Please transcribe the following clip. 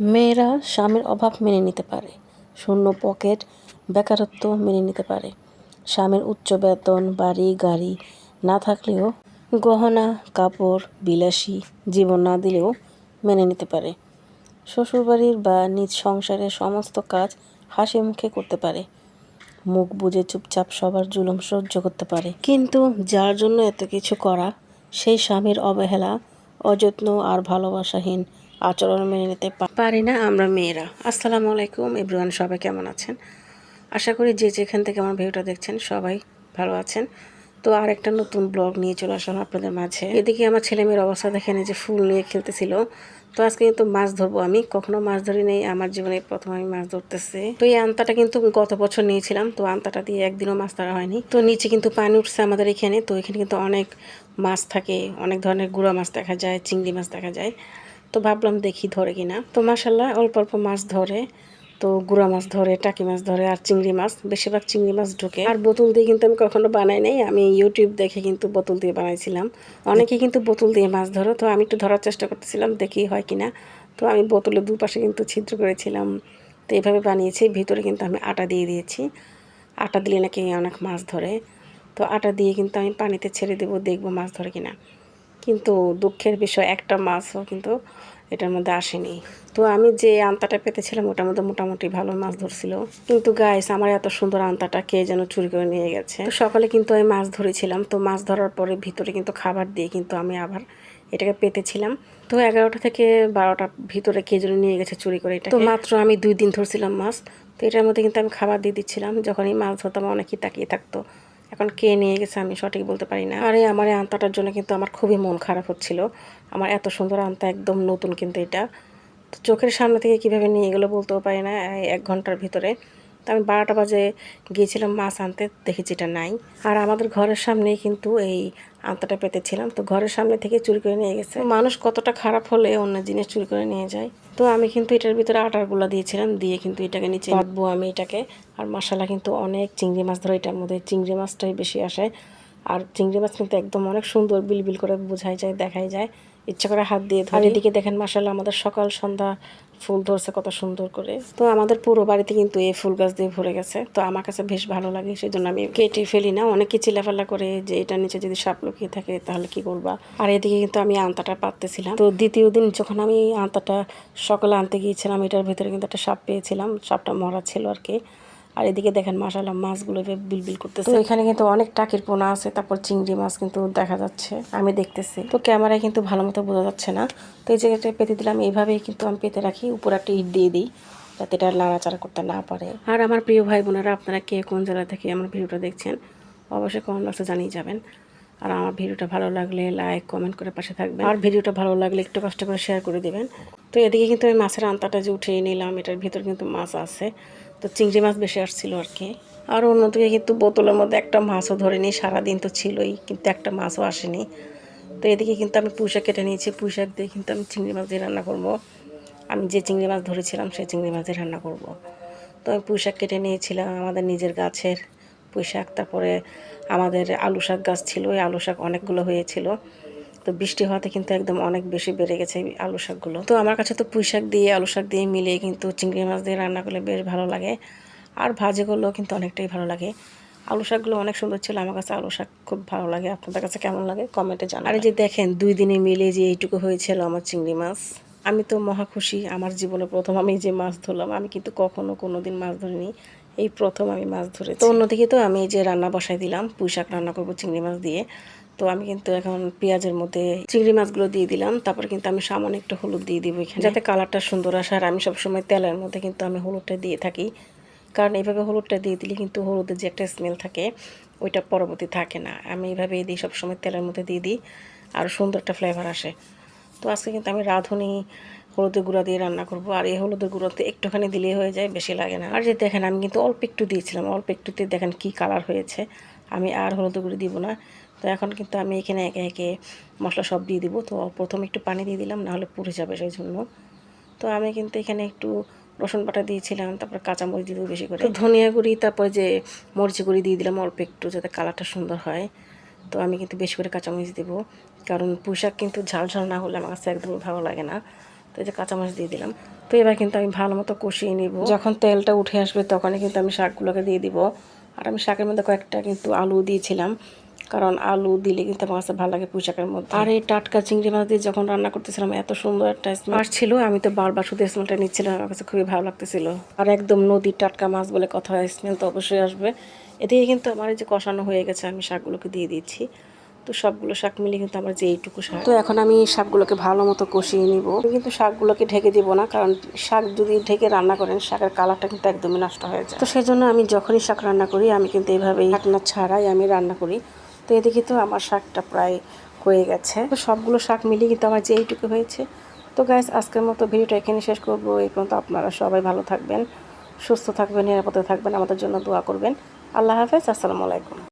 মেয়েরা স্বামীর অভাব মেনে নিতে পারে, শূন্য পকেট বেকারত্ব মেনে নিতে পারে। স্বামীর উচ্চ বেতন, বাড়ি, গাড়ি না থাকলেও গহনা, কাপড়, বিলাসী জীবন না দিলেও মেনে নিতে পারে। শ্বশুরবাড়ির বা নিজ সংসারের সমস্ত কাজ হাসি মুখে করতে পারে। মুখ বুজে চুপচাপ সবার জুলুম সহ্য করতে পারে। কিন্তু যার জন্য এত কিছু করা, সেই স্বামীর অবহেলা, অযত্ন আর ভালোবাসাহীন আচরণ মেনে নিতে পারি না, আমরা মেয়েরা। আসসালামু আলাইকুম, এভরিওয়ান, সবাই কেমন আছেন? আশা করি যে যেখান থেকে আমার ভিডিওটা দেখছেন, সবাই ভালো আছেন। তো আর একটা নতুন ব্লগ নিয়ে চলে আসলাম আপনাদের মাঝে। এদিকে আমার ছেলে মেয়ের অবস্থা দেখেন যে ফুল নিয়ে খেলতেছিল। তো আজকে কিন্তু মাছ ধরবো আমি। কখনো মাছ ধরি নেই, আমার জীবনে প্রথম আমি মাছ ধরতেছি। তো এই আন্তাটা কিন্তু গত বছর নিয়েছিলাম, তো আন্তাটা দিয়ে একদিনও মাছ ধরা হয়নি। তো নিচে কিন্তু পানি উঠছে আমাদের এখানে, তো এখানে কিন্তু অনেক মাছ থাকে, অনেক ধরনের গুঁড়া মাছ দেখা যায়, চিংড়ি মাছ দেখা যায়। তো ভাবলাম দেখি ধরে কিনা। তো মাসাল্লাহ অল্প অল্প মাছ ধরে, তো গুঁড়া মাছ ধরে, টাকি মাছ ধরে আর চিংড়ি মাছ। বেশিরভাগ চিংড়ি মাছ ঢোকে। আর বোতল দিয়ে কিন্তু আমি কখনো বানাই নাই, আমি ইউটিউব দেখে কিন্তু বোতল দিয়ে বানাইছিলাম। অনেকে কিন্তু বোতল দিয়ে মাছ ধরো, তো আমি একটু ধরার চেষ্টা করতেছিলাম, দেখি হয় কিনা। তো আমি বোতলের দুপাশে কিন্তু ছিদ্র করেছিলাম। তো এইভাবে বানিয়েছি, ভিতরে কিন্তু আমি আটা দিয়ে দিয়েছি। আটা দিলে নাকি অনেক মাছ ধরে। তো আটা দিয়ে কিন্তু আমি পানিতে ছেড়ে দেবো, দেখব মাছ ধরে কিনা। কিন্তু দুঃখের বিষয়, একটা মাছও কিন্তু এটার মধ্যে আসেনি। তো আমি যে আন্তাটা পেতেছিলাম, ওটার মধ্যে মোটামুটি ভালো মাছ ধরছিল। কিন্তু গাইস আমার এত সুন্দর আন্তাটা কে যেন চুরি করে নিয়ে গেছে। তো সকালে কিন্তু আমি মাছ ধরেছিলাম। তো মাছ ধরার পরে ভিতরে কিন্তু খাবার দিয়ে কিন্তু আমি আবার এটাকে পেতেছিলাম। তো এগারোটা থেকে বারোটা ভিতরে কে যেন নিয়ে গেছে চুরি করে এটা তো মাত্র আমি দুই দিন ধরছিলাম মাছ। তো এটার মধ্যে কিন্তু আমি খাবার দিয়ে দিচ্ছিলাম। যখন এই মাছ ধরতাম, অনেকেই তাকিয়ে থাকতো। এখন কে নিয়ে গেছে আমি সঠিক বলতে পারি না। আরে, আমার এই আন্তাটার জন্য কিন্তু আমার খুবই মন খারাপ হচ্ছিল। আমার এত সুন্দর আন্তা একদম নতুন কিন্তু এটা। চোখের সামনে থেকে কীভাবে নিয়ে গেলো বলতেও পারি না এক ঘণ্টার ভিতরে। তো আমি বারোটা বাজে গিয়েছিলাম মাছ আনতে, দেখেছি এটা নাই। আর আমাদের ঘরের সামনেই কিন্তু এই আন্তাটা পেতেছিলাম। তো ঘরের সামনে থেকে চুরি করে নিয়ে গেছে। মানুষ কতটা খারাপ হলে অন্য জিনিস চুরি করে নিয়ে যায়। তো আমি কিন্তু এটার ভিতরে আটারগুলা দিয়েছিলাম, দিয়ে কিন্তু এটাকে নিচে বাঁধবো আমি এটাকে। আর মশলা কিন্তু অনেক চিংড়ি মাছ ধরো, এটার মধ্যে চিংড়ি মাছটাই বেশি আসে। আর চিংড়ি মাছ কিন্তু একদম অনেক সুন্দর বিলবিল করে বোঝাই যায়, দেখাই যায়। ইচ্ছা করে হাত দিয়ে ধরে। এদিকে দেখেন মাসাল্লাহ আমাদের সকাল সন্ধ্যা ফুল ধরছে কত সুন্দর করে। তো আমাদের পুরো বাড়িতে কিন্তু এই ফুল গাছ দিয়ে ভরে গেছে। তো আমার কাছে বেশ ভালো লাগে সেই জন্য আমি কেটে ফেলি না। অনেকে চিলাফালা করে যে এটা নিচে যদি সাপ লুকিয়ে থাকে তাহলে কি করবা? আর এদিকে কিন্তু আমি আন্তাটা পাততেছিলাম। তো দ্বিতীয় দিন যখন আমি আন্তাটা সকালে আনতে গিয়েছিলাম, এটার ভিতরে কিন্তু একটা সাপ পেয়েছিলাম। সাপটা মরা ছিল আর কি। আর এদিকে দেখেন মাসাল্লাহ মাছগুলো বিলবিল করতেছে। তো এখানে কিন্তু অনেক টাকির পোনা আছে তারপর চিংড়ি মাছ কিন্তু দেখা যাচ্ছে আমি দেখতেছি। তো ক্যামেরায় কিন্তু ভালো মতো বোঝা যাচ্ছে না। তো এই জায়গাটা পেতে দিলাম এইভাবেই কিন্তু আমি পেতে রাখি উপরে একটা ইট দিয়ে দিই যাতে এটা নাড়াচাড়া করতে না পারে। আর আমার প্রিয় ভাই বোনেরা আপনারা কে কোন জেলা থেকে আমার ভিডিওটা দেখছেন অবশ্যই কমেন্ট বক্সে জানিয়ে যাবেন। আর আমার ভিডিওটা ভালো লাগলে লাইক কমেন্ট করে পাশে থাকবেন। আর ভিডিওটা ভালো লাগলে একটু কষ্ট করে শেয়ার করে দেবেন। তো এদিকে কিন্তু আমি মাছের আন্তাটা যে উঠিয়ে নিলাম এটার ভিতর কিন্তু মাছ আছে। তো চিংড়ি মাছ বেশি আসছিল আর কি। আর অন্যদিকে কিন্তু বোতলের মধ্যে একটা মাছও ধরেনি, সারাদিন তো ছিলই, কিন্তু একটা মাছও আসেনি। তো এদিকে কিন্তু আমি পুঁইশাক কেটে নিয়েছি, পুঁইশাক দিয়ে কিন্তু আমি চিংড়ি মাছ দিয়ে রান্না করব। আমি যে চিংড়ি মাছ ধরেছিলাম, সেই চিংড়ি মাছ দিয়ে রান্না করব। তো আমি পুঁইশাক কেটে নিয়েছিলাম, আমাদের নিজের গাছের পুঁইশাক, তারপরে আমাদের আলু শাক গাছ ছিল, ওই আলু শাক অনেকগুলো হয়েছিল। তো বৃষ্টি হওয়াতে কিন্তু একদম অনেক বেশি বেড়ে গেছে আলু শাকগুলো। তো আমার কাছে তো পুঁই শাক দিয়ে, আলু শাক দিয়ে মিলিয়ে কিন্তু চিংড়ি মাছ দিয়ে রান্না করলে বেশ ভালো লাগে। আর ভাজি করলেও কিন্তু অনেকটাই ভালো লাগে। আলু শাকগুলো অনেক সুন্দর ছিল, আমার কাছে আলু শাক খুব ভালো লাগে। আপনাদের কাছে কেমন লাগে? কমেন্টে জানান আর যে দেখেন, দুই দিনে মিলে যে এইটুকু হয়েছিল আমার চিংড়ি মাছ। আমি তো মহা খুশি, আমার জীবনে প্রথম আমি যে মাছ ধরলাম, আমি কিন্তু কখনো কোনো দিন মাছ ধরিনি। এই প্রথম আমি মাছ ধরেছি। তো অন্যদিকে তো আমি যে রান্না বসাই দিলাম, পুঁই শাক রান্না করব, চিংড়ি মাছ দিয়ে। তো আমি কিন্তু এখন পেঁয়াজের মধ্যে চিংড়ি মাছগুলো দিয়ে দিলাম। তারপর কিন্তু আমি সামান্য একটু হলুদ দিয়ে দিব এখানে। যাতে কালারটা সুন্দর আসে। আর আমি সবসময় তেলের মধ্যে কিন্তু আমি হলুদটা দিয়ে থাকি। কারণ এইভাবে হলুদটা দিয়ে দিলে কিন্তু হলুদের যে একটা স্মেল থাকে, ওইটা পরবর্তী থাকে না। আমি এইভাবে দিই, সবসময় তেলের মধ্যে দিয়ে দিই। আর সুন্দর একটা ফ্লেভার আসে। তো আজকে কিন্তু আমি রাঁধুনি, হলুদের গুঁড়া দিয়ে রান্না করব। আর এই হলুদের গুঁড়োতে একটুখানি দিলেই হয়ে যায়, বেশি লাগে না। আর যে দেখেন, আমি কিন্তু অল্প একটু দিয়েছিলাম। অল্প একটুতে দেখেন কি কালার হয়েছে। আমি আর হলুদের গুঁড়ো দিব না। তো এখন কিন্তু আমি এখানে একে একে মশলা সব দিয়ে দিব। তো প্রথমে একটু পানি দিয়ে দিলাম, নাহলে পুড়ে যাবে সেই জন্য তো আমি কিন্তু এখানে একটু রসুন বাটা দিয়েছিলাম, তারপর কাঁচামরিচ দিয়ে বেশি করে। ধনিয়া গুঁড়ি, তারপরে যে মরিচি গুঁড়ি দিয়ে দিলাম অল্প একটু, যাতে কালারটা সুন্দর হয়। তো আমি কিন্তু বেশি করে কাঁচামরিচ দেবো, কারণ পোশাক কিন্তু ঝাল ঝাল না হলে আমার কাছে একদমই ভালো লাগে না। তো এই যে কাঁচামরিচ দিয়ে দিলাম। তো এবার কিন্তু আমি ভালো মতো কষিয়ে নিব। যখন তেলটা উঠে আসবে তখনই কিন্তু আমি শাকগুলোকে দিয়ে দিব। আর আমি শাকের মধ্যে কয়েকটা কিন্তু আলু দিয়েছিলাম। কারণ আলু দিলে কিন্তু আমার কাছে ভালো লাগে পুঁই শাকের মধ্যে। আর এই টাটকা চিংড়ি মাছ দিয়ে যখন রান্না করতেছিলাম এত সুন্দর একটা স্মেল ছিল আমি তো বারবার শুধু স্মেলটা নিচ্ছিলাম আমার কাছে খুবই ভালো লাগতেছিল। আর একদম নদীর টাটকা মাছ বলে কথা হয় স্মেল তো অবশ্যই আসবে। এদিকে কিন্তু আমার এই যে কষানো হয়ে গেছে আমি শাকগুলোকে দিয়ে দিচ্ছি। তো সবগুলো শাক মিলিয়ে কিন্তু আমার যে এইটুকু শাক। তো এখন আমি শাকগুলোকে ভালো মতো কষিয়ে নিব। আমি কিন্তু শাকগুলোকে ঢেকে দিব না কারণ শাক যদি ঢেকে রান্না করেন শাকের কালারটা কিন্তু একদমই নষ্ট হয়ে যায়। তো সেই জন্য আমি যখনই শাক রান্না করি আমি কিন্তু এইভাবেই ঢাকনা ছাড়াই আমি রান্না করি। তো এদিকে তো আমার শাকটা প্রায় হয়ে গেছে। তো সবগুলো শাক মিলিয়ে কিন্তু আমার যে এইটুকু হয়েছে। তো গ্যাস আজকের মতো ভিডিওটা এখানে শেষ করব। এই পর্যন্ত আপনারা সবাই ভালো থাকবেন, সুস্থ থাকবেন, নিরাপদে থাকবেন। আমাদের জন্য দোয়া করবেন। আল্লাহ হাফেজ, আসসালামু আলাইকুম।